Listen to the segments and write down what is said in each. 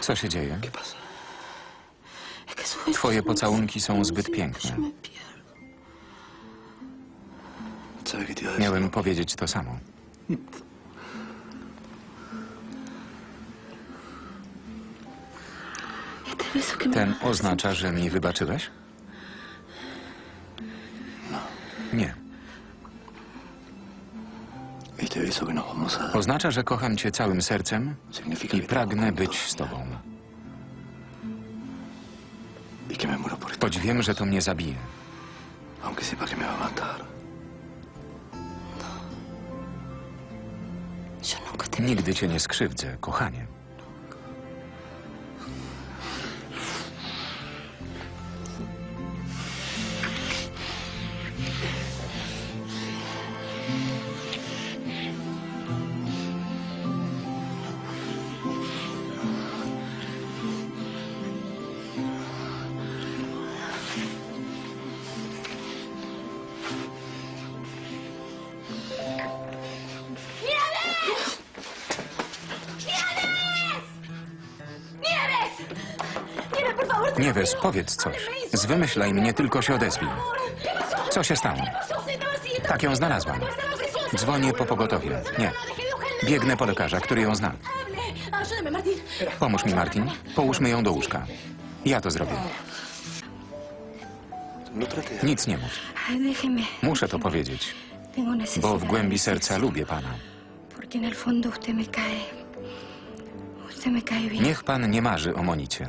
Co się dzieje? Twoje pocałunki są zbyt piękne. Miałem powiedzieć to samo. Ten oznacza, że mi wybaczyłeś? Oznacza, że kocham cię całym sercem i pragnę być z tobą. Choć wiem, że to mnie zabije. Aunque sepa que me va a matar. Yo nunca te Nigdy cię nie skrzywdzę, kochanie. Lo Nieves, powiedz coś. Zwymyślaj mnie, tylko się odezwij. Co się stało? Tak ją znalazłam. Dzwonię po pogotowie. Nie. Biegnę po lekarza, który ją zna. Pomóż mi, Martin. Połóżmy ją do łóżka. Ja to zrobię. Nic nie mów. Muszę to powiedzieć, bo w głębi serca lubię pana. Niech pan nie marzy o Monicie.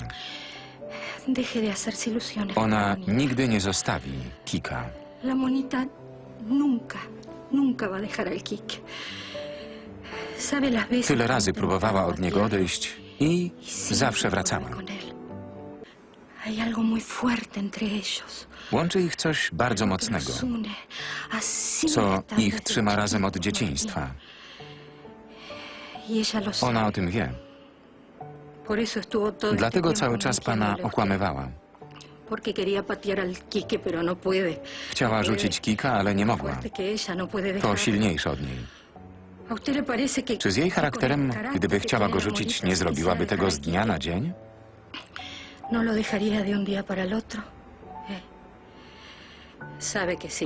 Deje de hacerse ilusiones. Ona nigdy nie zostawi Kika. La monita nunca, nunca va a dejar al Kik. Sabe las veces Tyle razy próbowała od niego odejść i y zawsze wracała. Hay algo muy fuerte entre ellos. Łączy ich coś bardzo mocnego, los une. Así co están ich desde trzyma razem od chiquitos, dzieciństwa. Y ella lo sabe. Ona o tym wie. Dlatego cały czas pana mintiéndole a usted. okłamywała. Porque quería patear al Quique, pero no. Chciała rzucić Kika, ale nie mogła. No To silniejsze od niej. ¿A usted le parece que... Czy z jej charakterem, gdyby chciała go rzucić, nie zrobiłaby tego z dnia na dzień? No. Eh.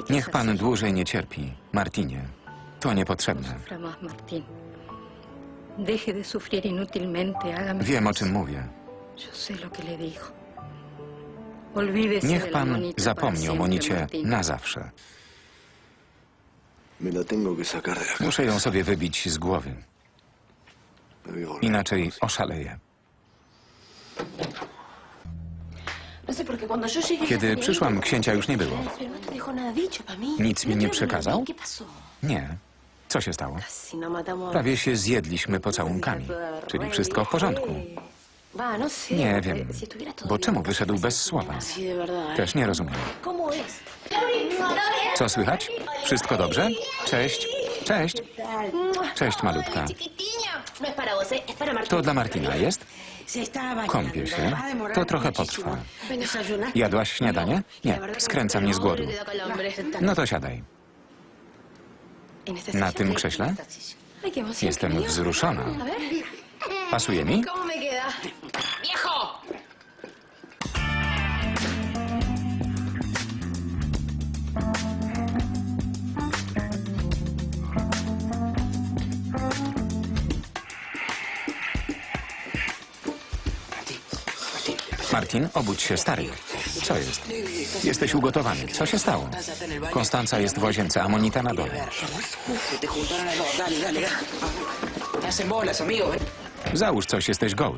Niech pan dłużej nie cierpi, Martinie. To niepotrzebne. Deje de sufrir inútilmente. Hágame Wiem, o czym mówię. Yo sé lo que le digo. Olvídese de Niech pan zapomni o Monicie na zawsze. Muszę ją sobie wybić z głowy, inaczej oszaleję. No. Kiedy przyszłam, księcia już nie było. No. Nic mi No nie przekazał? Nie. Co się stało? No. Prawie się zjedliśmy pocałunkami. Czyli wszystko w porządku. No. Nie wiem. Bo czemu ¿cómo wyszedł bez słowa? Też nie rozumiem. Co słychać? Wszystko dobrze? Cześć. Cześć. Cześć, malutka. No. To dla Martina jest? Kąpie się. To trochę potrwa. ¿Desayunaste? Jadłaś śniadanie? Nie, skręca no, mnie z głodu. No to siadaj. Na tym krześle? Jestem wzruszona. Pasuje mi? Martin, obudź się, stary. Co jest? Jesteś ugotowany. Co się stało? Konstanca jest w łazience, a Monita na dole. Załóż coś, jesteś goły.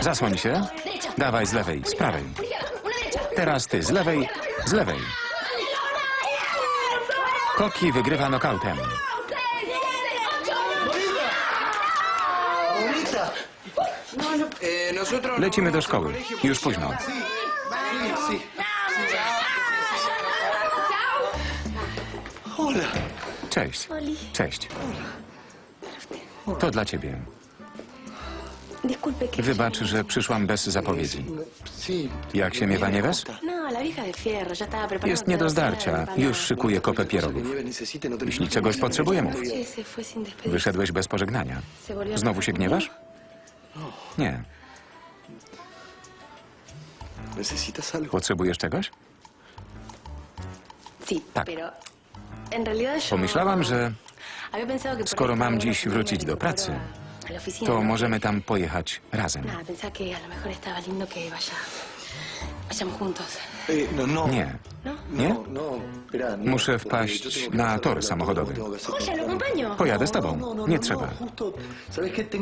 Zasłoń się. Dawaj z lewej, z prawej. Teraz ty, z lewej, z lewej. Koki wygrywa nokautem. Lecimy do szkoły. Już późno. Cześć. Cześć. To dla ciebie. Wybacz, że przyszłam bez zapowiedzi. Jak się miewa Nieves? No, Jest nie do zdarcia. Już szykuje kopę pierogów. Jeśli czegoś potrzebuję, mów. Wyszedłeś bez pożegnania. Znowu się gniewasz? Nie. ¿Necesitas algo? Potrzebujesz czegoś? Tak. Pomyślałam, że skoro mam dziś wrócić do pracy, to możemy tam pojechać razem. Eh, no, no. Nie. Nie? No, no, no, Muszę wpaść na tor samochodowy. Pojadę z tobą. Nie trzeba.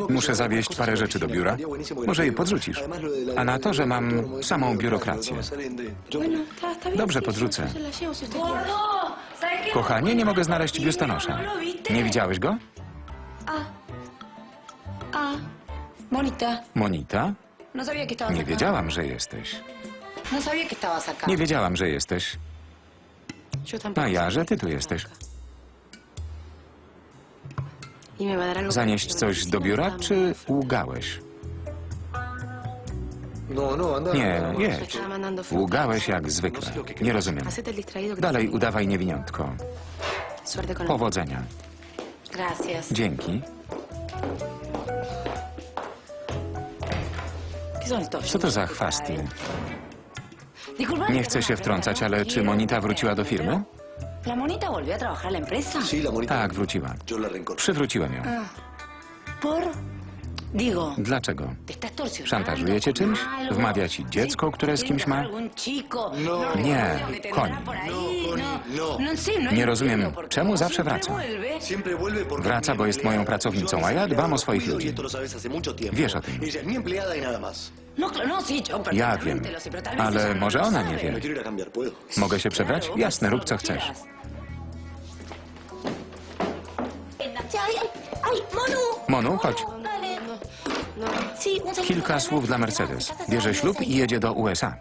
Muszę zawieźć parę rzeczy do biura. Może je podrzucisz. A na torze mam samą biurokrację. Dobrze, podrzucę. Kochanie, nie mogę znaleźć biustonosza. Nie widziałeś go? Monita? Estabas Nie wiedziałam, że jesteś. No. Nie wiedziałam, że jesteś. A ja, że ty tu jesteś. ¿Y Zanieść coś do biura, czy łgałeś? No, no. Nie, jedź. Łgałeś jak zwykle. Nie rozumiem. Dalej udawaj niewiniątko. Powodzenia. Dzięki. Co to za chwasty? Nie chcę się wtrącać, ale czy Monita wróciła do firmy? Tak, wróciła. Przywróciłem ją. ¿Por? Digo, Dlaczego? te está extorsionando. Szantażuje cię czymś? Wmawia ci dziecko, które z kimś ma? Chico. No. Nie, koń. No, no. No no Nie rozumiem, czemu zawsze wraca. Wraca, bo jest moją pracownicą, a ja dbam o swoich ludzi. Y tiempo. Wiesz o tym. Y. No, no, Ja wiem, ale no może ona nie wie. Mogę się przebrać? Jasne, rób co chcesz. Monu, chodź. Kilka słów dla Mercedes. Bierze ślub i jedzie do USA.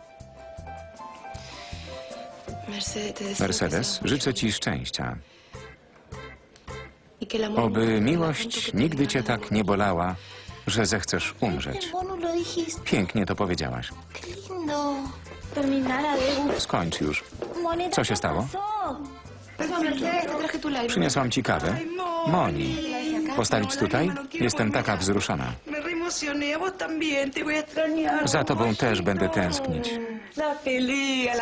Mercedes, życzę ci szczęścia. Oby miłość nigdy cię tak nie bolała, że zechcesz umrzeć. Pięknie to powiedziałaś. Skończ już. Co się ¿qué stało? Przyniosłam ci kawę. Moni, postawić tutaj? Jestem taka wzruszona. Za tobą też będę tęsknić.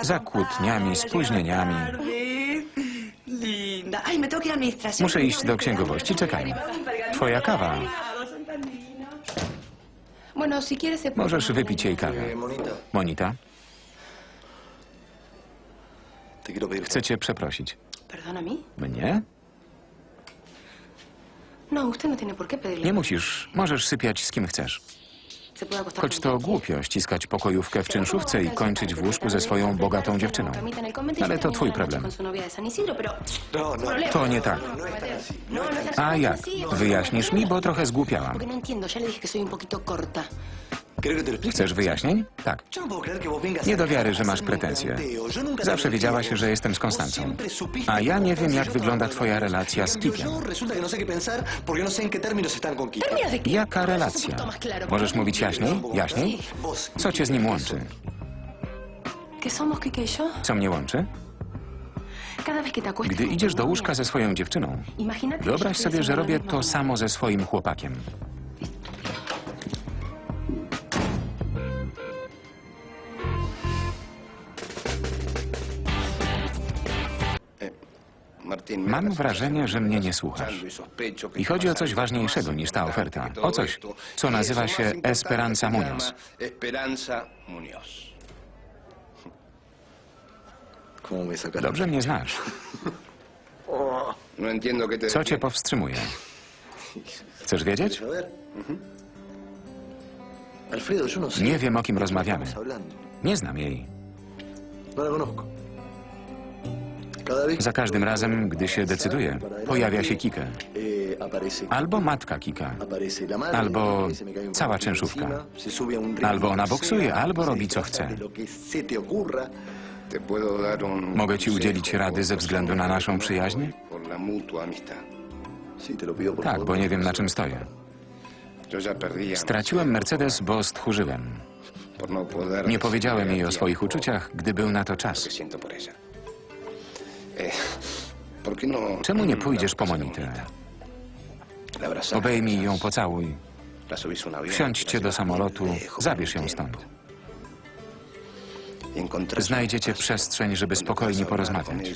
Za kłótniami, spóźnieniami. Muszę iść do księgowości, czekają. Twoja kawa. Możesz wypić jej kawę. Monita, chcę cię przeprosić. Mnie? No, usted no tiene por qué pedirle. Nie musisz. Możesz sypiać z kim chcesz. Choć to głupio ściskać pokojówkę w czynszówce i kończyć w łóżku ze swoją bogatą dziewczyną. Ale to twój problem. To nie tak. A jak? Wyjaśnisz mi, bo trochę zgłupiałam. Chcesz wyjaśnień? Tak. Nie do wiary, że masz pretensje. Zawsze wiedziałaś, że jestem z Konstancą. A ja nie wiem, jak wygląda twoja relacja z Kikiem. Jaka relacja? Możesz mówić jaśniej? Jaśniej? Co cię z nim łączy? Co mnie łączy? Gdy idziesz do łóżka ze swoją dziewczyną, wyobraź sobie, że robię to samo ze swoim chłopakiem. Mam wrażenie, że mnie nie słuchasz. I chodzi o coś ważniejszego niż ta oferta. O coś, co nazywa się Esperanza Muñoz. Esperanza Muñoz. ¿Cómo me sacaron? Dobrze mnie znasz. No Co cię powstrzymuje? Chcesz wiedzieć? No. Nie wiem, o kim rozmawiamy. Nie znam jej. Za każdym razem, gdy się decyduje, pojawia się aparece Albo matka Kika. Albo cała czynszówka. Albo ona boksuje, albo robi co chce. Mogę ci udzielić rady ze względu na naszą przyjaźń? Tak, bo nie wiem na czym stoję. Straciłem Mercedes, bo stchórzyłem. Nie powiedziałem jej o swoich uczuciach, gdy był na to czas. Czemu nie pójdziesz po Monitę? Obejmij ją, pocałuj. Wsiądźcie do samolotu, zabierz ją stąd. Y Znajdziecie przestrzeń, żeby spokojnie porozmawiać.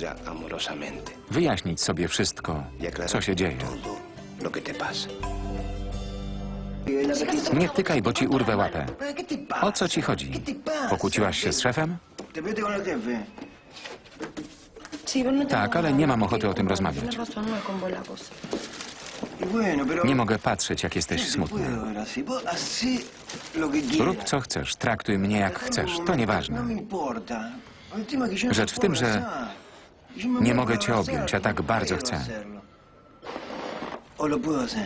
Wyjaśnić sobie wszystko, y co się dzieje. pasa. Nie tykaj, bo ci urwę łapę. O co ci chodzi? Pokłóciłaś się z szefem? Tak, ale nie mam ochoty o tym rozmawiać. No. Nie mogę patrzeć, jak jesteś smutny. Rób co chcesz, traktuj mnie jak chcesz, to nieważne. Rzecz w tym, że nie mogę cię objąć, a tak bardzo chcę.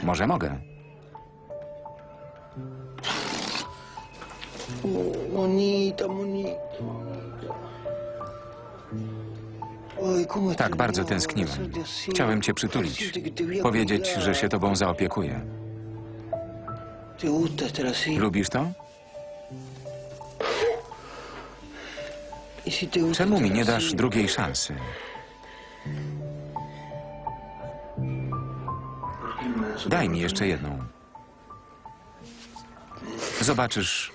Może mogę. Monita, monita. Tak bardzo tęskniłem. Chciałem cię przytulić. Powiedzieć, że się tobą zaopiekuję. Lubisz to? ¿Y si te gusta Czemu mi nie dasz drugiej szansy? Daj mi jeszcze jedną. Zobaczysz,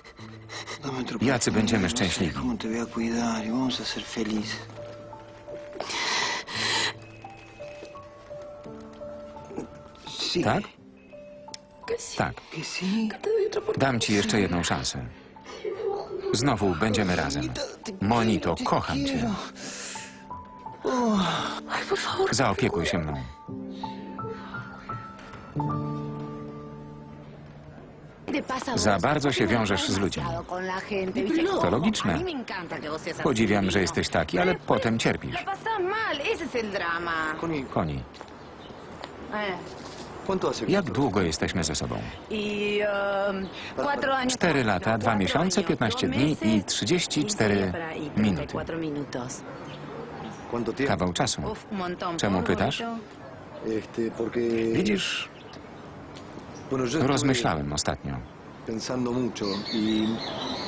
jacy będziemy szczęśliwi. Tak? Tak. Dam ci jeszcze jedną szansę. Znowu będziemy razem. Monito, kocham cię. Zaopiekuj się mną. Za bardzo się wiążesz z ludźmi. To logiczne. Podziwiam, że jesteś taki, ale potem cierpisz. Koni, Eh, ¿Cuánto hace que jak długo jesteśmy ze sobą? Cztery lata, dwa miesiące, años, 15 dos dni i 34 15 días y minuty. 34 minutos. ¿Cuánto tiempo? Kawał czasu. Czemu ¿Por pytasz? Widzisz, rozmyślałem ostatnio. y...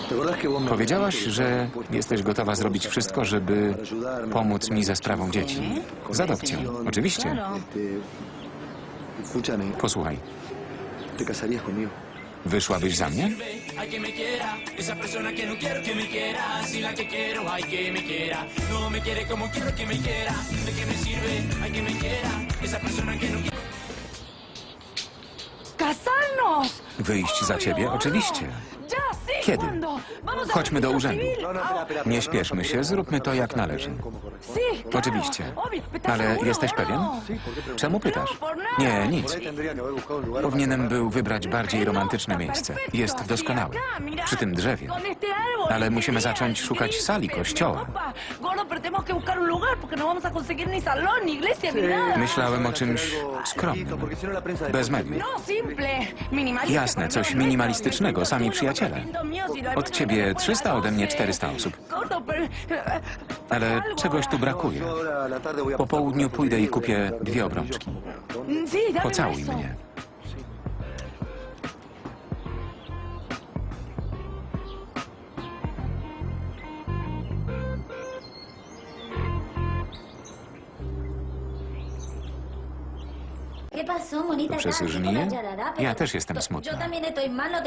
¿Te acordás que vos me Powiedziałaś, że jesteś gotowa zrobić wszystko, żeby pomóc mi ze sprawą dzieci. Z adopcją, oczywiście. Posłuchaj, ¿te casarías conmigo? wyszłabyś za mnie? ¡Casarnos! Wyjść za ciebie? Oczywiście. Kiedy? Chodźmy do urzędu. Nie śpieszmy się, zróbmy to jak należy. Oczywiście. Obvio. ¿Estás Ale jesteś ¿O pewien? Czemu pytasz? Nie, nic. Powinienem był wybrać bardziej romantyczne miejsce. Jest doskonałe. Przy tym drzewie. Ale musimy zacząć szukać sali, kościoła. Myślałem o czymś skromnym. Bez mediów. Jasne, coś minimalistycznego, sami przyjaciele. Od ciebie 300, ode mnie 400 osób. Ale czegoś tu brakuje. Po południu pójdę i kupię dwie obrączki. Pocałuj mnie.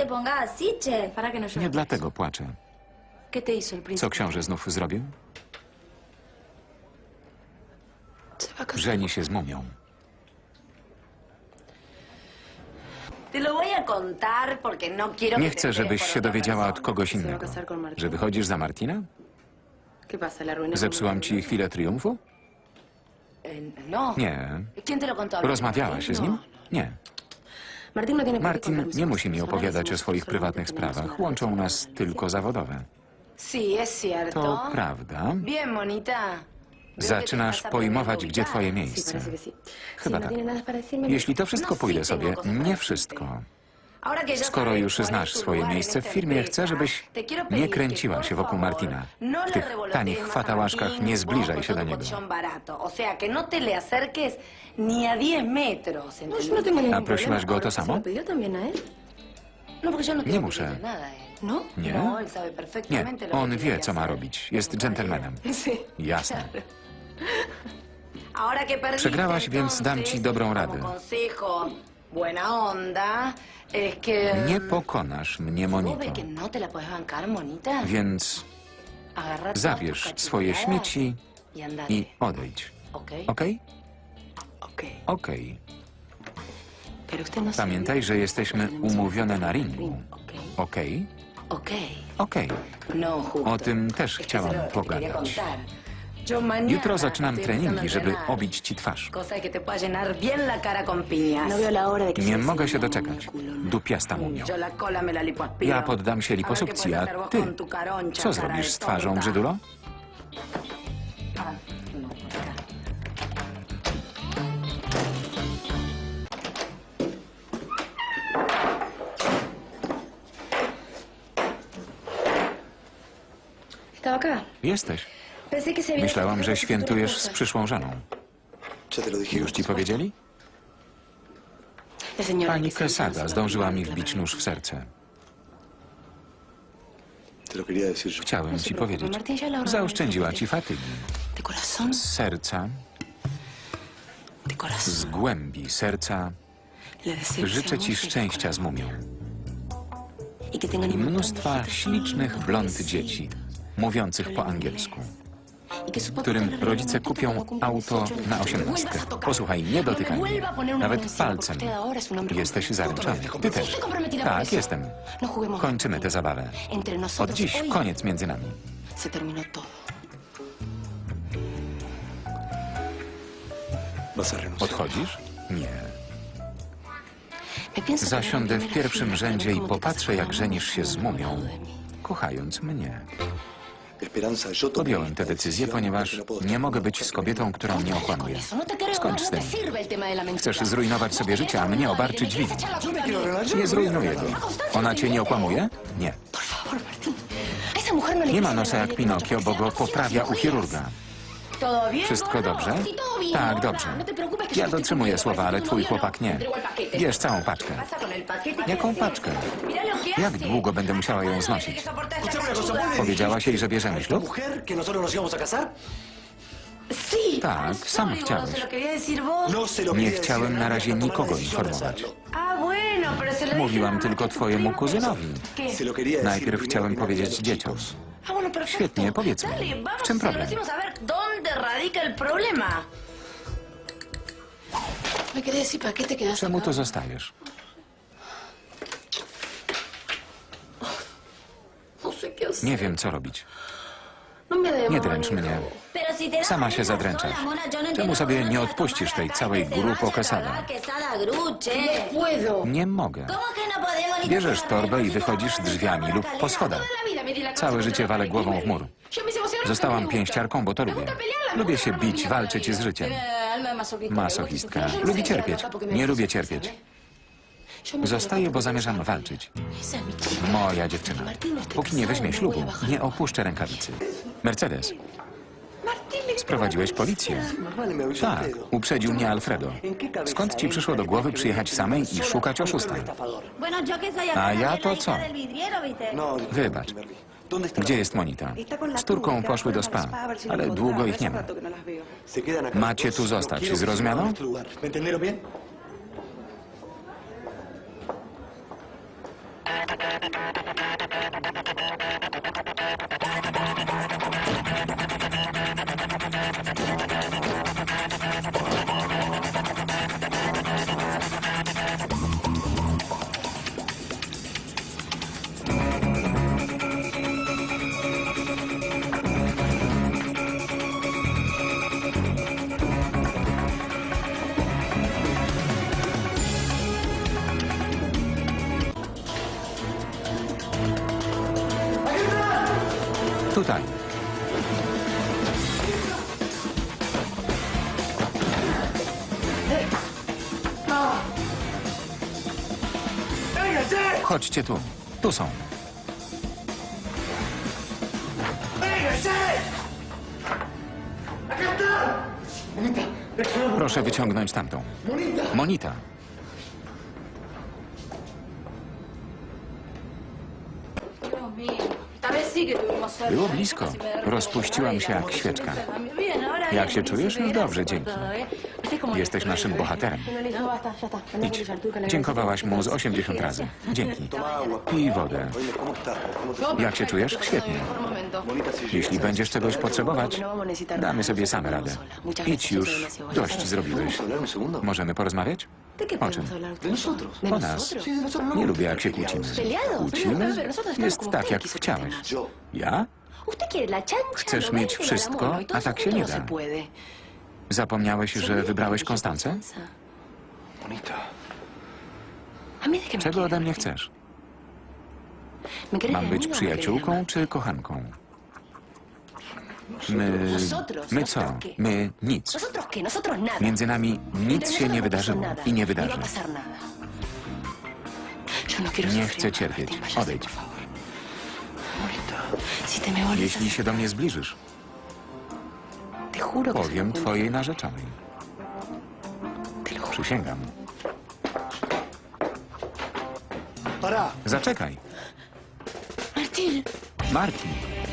Pongas así, che. Para que no llores. Nie dlatego płaczę. Co książę znów zrobił? Żeni się z mumią. No Nie chcę, żebyś się dowiedziała od kogoś innego. Że wychodzisz za Martina? Zepsułam ci chwilę triumfu? No. Nie. ¿Quién te lo contó? Rozmawiałaś z nim? Nie. No Martin contarme nie musi mi opowiadać o swoich prywatnych sprawach. Łączą nas tylko zawodowe. To prawda. Zaczynasz pojmować, gdzie twoje miejsce. Chyba no tak. Jeśli to wszystko no, pójdę sobie, nie wszystko. Skoro już znasz swoje miejsce w firmie, chcę, żebyś nie kręciła się wokół Martina. no W tych tanich fatałaszkach nie zbliżaj się do niego. no te le acerques ni a 10 metros. No, A prosiłaś go o to samo? Nie muszę. Nie? Nie, on wie, co ma robić. Jest dżentelmenem. Jasne. Przegrałaś, więc dam ci dobrą radę. Buena onda, es que... Nie pokonasz mnie, ¿Vos ves Monito. no? Więc zabierz swoje śmieci y i odejdź. ¿Ok? Okej? Ok. No Pamiętaj, że jesteśmy umówione na ringu. Ok. Okej? Ok. No. O tym też chciałam pogadać. Jutro zaczynam treningi, żeby obić ci twarz. No Nie mogę się doczekać. Dupiasta la lipoaspiro. Ja poddam się liposukcji, a ty? Co zrobisz z twarzą, brzydulo? Ah, no. Jesteś. Myślałam, że świętujesz z przyszłą żoną. Już ci powiedzieli? Pani Quesada zdążyła mi wbić nóż w serce. Chciałem ci powiedzieć. Zaoszczędziła ci fatygi. Z serca, z głębi serca. Życzę ci szczęścia z mumią. I mnóstwa ślicznych blond dzieci, mówiących po angielsku, którym rodzice kupią auto 18 na osiemnastkę. Posłuchaj, nie dotykaj mnie. Nawet palcem. Jesteś zaręczony. Ty też. Tak, jestem. Kończymy tę zabawę. Od dziś koniec między nami. Odchodzisz? Nie. Zasiądę w pierwszym rzędzie i popatrzę, jak żenisz się z mumią, kochając mnie. Podjąłem tę decyzję, ponieważ no nie mogę być z kobietą, która mnie okłamuje. no Skończ no z te tym. Chcesz zrujnować sobie życie, a mnie obarczyć ¿Le quieres winem. echar la culpa a mí? Nie zrujnuję go. Ona cię nie okłamuje? Nie. No Nie ma nosa jak Pinokio, bo go poprawia u chirurga. Wszystko dobrze? Tak, dobrze. No Ja dotrzymuję słowa, ale twój no. chłopak nie. Bierz całą paczkę. ¿Qué pasa con el paquete? ¿Qué Jaką paczkę? Jak długo będę musiała ją znosić? Powiedziałaś jej, że bierzemy ślub? casar? Sí. Tak, sam chciałeś. No Nie chciałem na razie nikogo informować. Mówiłam tylko twojemu kuzynowi. Najpierw chciałem a powiedzieć dzieciom. Ah. Świetnie, powiedzmy. W czym problem? Radica el problema. Me quedé sin paquete, quedaste Czemu tu zostajesz? No sé qué hacer. Nie wiem, co robić. No Nie dręcz mnie. Te Sama się zadręczasz. no Czemu sobie qué nie no te odpuścisz tej całej a Quesada? Puedo. Nie mogę. ¿Cómo que no Bierzesz torbę i wychodzisz drzwiami lub po schodach. Całe życie walę pared głową w mur. Zostałam pięściarką, bo to lubię. Lubię się bić, walczyć z życiem. Masochistka. Lubi cierpieć. Nie lubię cierpieć. Zostaję, bo zamierzam walczyć. Moja dziewczyna. Póki nie weźmie ślubu, nie opuszczę rękawicy. Mercedes, sprowadziłeś policję. Tak, uprzedził mnie Alfredo. Skąd ci przyszło do głowy przyjechać samej i szukać oszusta? A ja to co? Wybacz. Gdzie jest Monita? Z Turką poszły do spa, ale długo ich nie ma. Macie tu zostać. No Zrozumiano? Tutaj. Chodźcie tu. Tu są. Proszę wyciągnąć tamtą. Monita. Było blisko. Rozpuściłam się jak świeczka. Jak się czujesz? Już dobrze, dzięki. Jesteś naszym bohaterem. Idź. Dziękowałaś mu z 80 razy. Dzięki. Pij wodę. Oye, ¿cómo estás? ¿Cómo te Jak się czujesz? Świetnie. Jeśli będziesz czegoś potrzebować, damy sobie same radę. Idź już. Dość zrobiłeś. Możemy porozmawiać? O czym? O nas. Nie lubię, jak się kłócimy. Kłócimy? Jest tak, jak chciałeś. Ja? Chcesz mieć wszystko, a tak się nie da. Zapomniałeś, że wybrałeś Konstancę? Czego ode mnie chcesz? Mam być przyjaciółką czy kochanką? My... My co? My nic. Między nami nic się nie wydarzyło i nie wydarzy. Nie chcę cierpieć. Odejdź. Jeśli się do mnie zbliżysz, powiem twojej narzeczonej. Przysięgam. Zaczekaj. Martin. Czekaj.